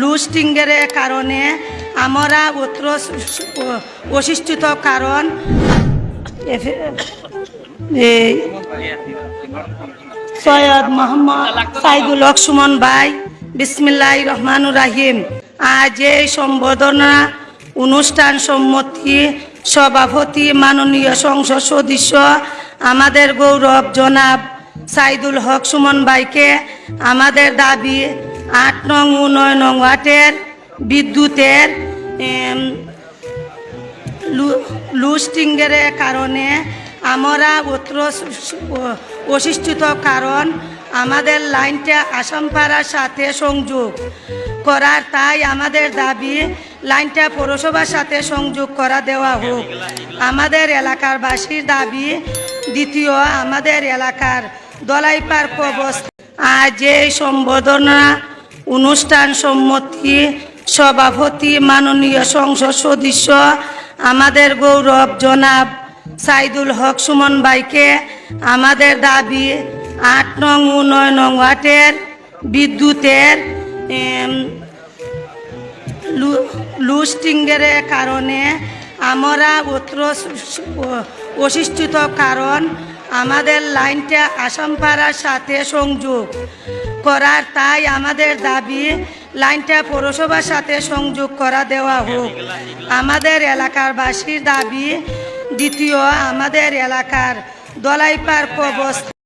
লুস্টিংয়ের কারণে আমরা উত্তর অশিষ্টিত কারণ সৈয়দ মোহাম্মদ সাইদুল হক সুমন ভাই, বিসমিল্লাহ রহমানুর রাহিম। আজ এই সম্বোধনা অনুষ্ঠান সম্মতি সভাপতি মাননীয় সংসদ সদস্য আমাদের গৌরব জনাব সাইদুল হক সুমন ভাইকে আমাদের দাবি আট নং ও নয় নং ওয়াটের বিদ্যুতের লুস্টিংয়ের কারণে আমরা অত্র অশিষ্ঠিত কারণ আমাদের লাইনটা আসামপাড়ার সাথে সংযোগ করার, তাই আমাদের দাবি লাইনটা পৌরসভার সাথে সংযোগ করা দেওয়া হোক। আমাদের এলাকার বাসীর দাবি দ্বিতীয়, আমাদের এলাকার দলাই পার্ক অবস্থা। আজ এই সম্বোধনা অনুষ্ঠান সম্মতি সভাপতি মাননীয় সংসদ সদস্য আমাদের গৌরব জনাব সাইদুল হক সুমন ভাইকে আমাদের দাবি আট নং ও নয় নং ওয়াটের বিদ্যুতের লুস্টিংয়ের কারণে আমরা উত্তর অশিষ্টিত কারণ আমাদের লাইনটা আসামপাড়ার সাথে সংযোগ করার, তাই আমাদের দাবি লাইনটা পৌরসভার সাথে সংযোগ করা দেওয়া হোক। আমাদের এলাকার বাসীর দাবি দ্বিতীয়, আমাদের এলাকার দলাইপার কবস্থা